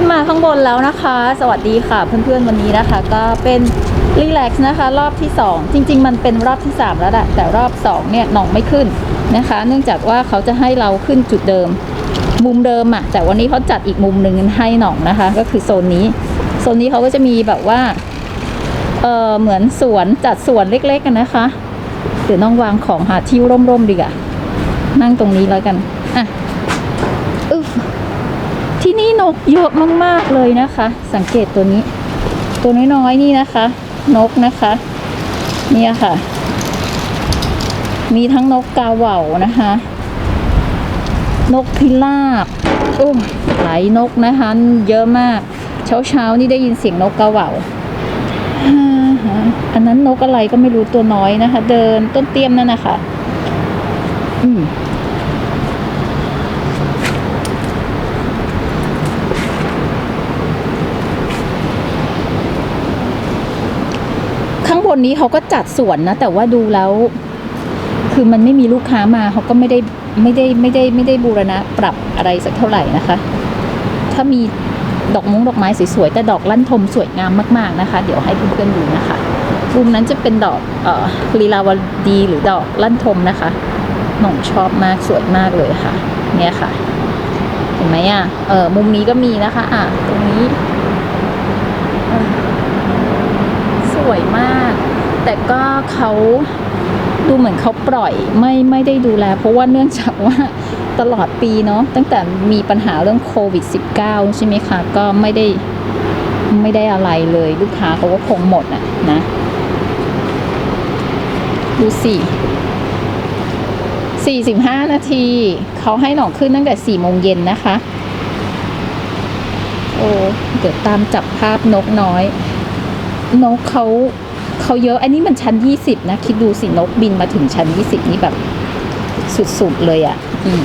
ขึ้นมาข้างบนแล้วนะคะ สวัสดีค่ะเพื่อนๆวันนี้นะคะ ก็เป็นรีแลกซ์นะคะ รอบที่ 2 จริง ๆ มันเป็นรอบที่ 3 แล้วแหละแต่รอบ 2 เนี่ยหน่องไม่ขึ้นนะคะ เนื่องจากว่าเขาจะให้เราขึ้นจุดเดิม มุมเดิมอะแต่วันนี้เขาจัดอีกมุมหนึ่งให้หน่องนะคะ ก็คือโซนนี้โซนนี้เขาก็จะมีแบบว่าเออเหมือนสวนจัดสวนเล็กๆกันนะคะเดี๋ยวน้องวางของหาที่ร่มๆดีกว่านั่งตรงนี้แล้วกันอะ ที่นี่นกเยอะมากๆเลยนะคะ สังเกตตัวนี้ ตัวน้อยๆนี่นะคะ นกนะคะ เนี่ยค่ะ มีทั้งนกกาเหว่านะคะ นกพิราบโอ้หลายนกนะคะ เยอะมาก เช้าเช้าๆนี่ได้ยินเสียงนกกาเหว่าอันนั้นนกอะไรก็ไม่รู้ตัวน้อยนะคะ เดินต้นเตี้ยมนั่นนะคะ อืม ข้างบ นนี้เขาก็จัดสวนนะ แต่ว่าดูแล้ว คือมันไม่มีลูกค้ามาเขาก็ไม่ได้ไม่ได้ไม่ได้ไม่ได้บูรณะปรับอะไรสักเท่าไหร่นะคะ ถ้ามีดอกมงดอกไม้สวยๆแต่ดอกลั่นทมสวยงามมากๆนะคะ เดี๋ยวให้เพื่อนๆดูนะคะมุมนั้นจะเป็นดอกเอ่อลีลาวดีหรือดอกลั่นทมนะคะหน่องชอบมากสวยมากเลยค่ะ เนี่ยค่ะ เห็นไหมอะเออมุมนี้ก็มีนะคะ อะตรงนี้ ส วยมาก แต่ก็เขาดูเหมือนเขาปล่อยไม่ไม่ได้ดูแล เพราะว่าเนื่องจากว่าตลอดปีเนาะตั้งแต่มีปัญหาเรื่องโควิด -19 ใช่ไหมคะ ก็ไม่ได้ไม่ได้อะไรเลยลูกค้าเขาก็คงหมดอะนะ ดูสิ45 นาที เขาให้หนองขึ้นตั้งแต่4โมงเย็นนะคะ โอ้ เดี๋ยวตามจับภาพนกน้อย นกเขาเขาเยอะ อันนี้มันชั้นยี่สิบนะ คิดดูสินกบินมาถึงชั้นยี่สิบนี่แบบ สุดๆเลยอะ่ะอืม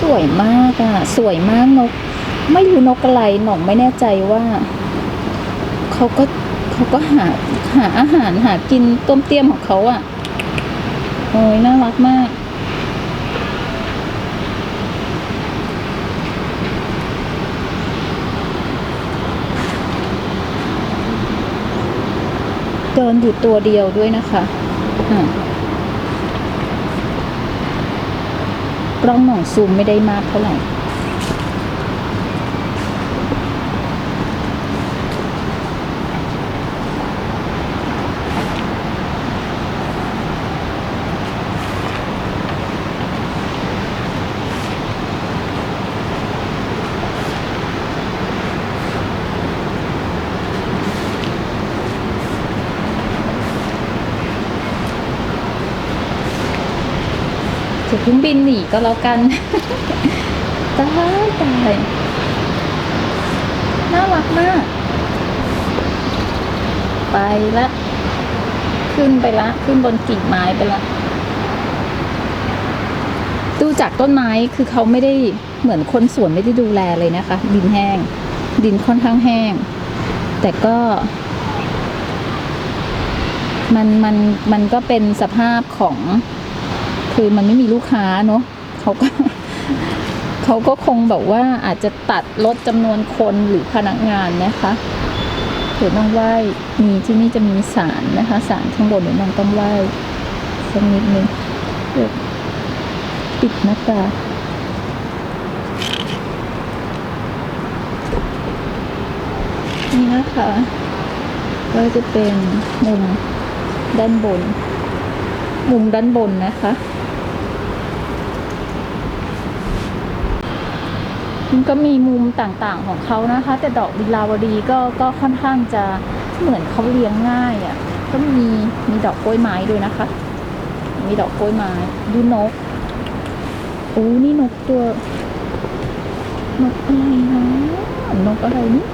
สวยมากอะ่ะ สวยมากนก ไม่รู้นกอะไรหน่องไม่แน่ใจว่าเขาก็เขาก็หาหาอาหารหากินต้มเตี้ยมของเขาอะ่ะ โอ้ยน่ารักมาก เดินอยู่ตัวเดียวด้วยนะคะอะกล้องหน่องซูมไม่ได้มากเท่าไหร่ จะเพิ่งบินหนีก็แล้วกันตายตายน่ารักมาก ไปละ ขึ้นไปละ ขึ้นบนกิ่งไม้ไปละ ดูจากต้นไม้คือเขาไม่ได้เหมือนคนสวนไม่ได้ดูแลเลยนะคะ ดินแห้ง ดินค่อนข้างแห้ง แต่ก็ มันมันมันก็เป็นสภาพของ คือมันไม่มีลูกค้าเนอะเขาก็เขาก็คงแบบว่าอาจจะตัดลดจำนวนคนหรือพนักงานนะคะเดี๋ยวต้องไหว้มีที่นี่จะมีศาลนะคะศาลข้างบนเดี๋ยวน้องต้องไหว้สักนิดนึงปิดหน้าตางนี่นะคะก็จะเป็นมุมด้านบน มุมด้านบนนะคะ มัน ก็มีมุมต่างๆของเขานะคะ แต่ดอกลีลาวดีก็ก็ค่อนข้างจะเหมือนเขาเลี้ยงง่ายอะ่ะก็มีมีดอกกล้วยไม้ด้วยนะคะ มีดอกกล้วยไม้ดูนกอู้นี่นกตัวนกอะไรนะนกอะไรนี่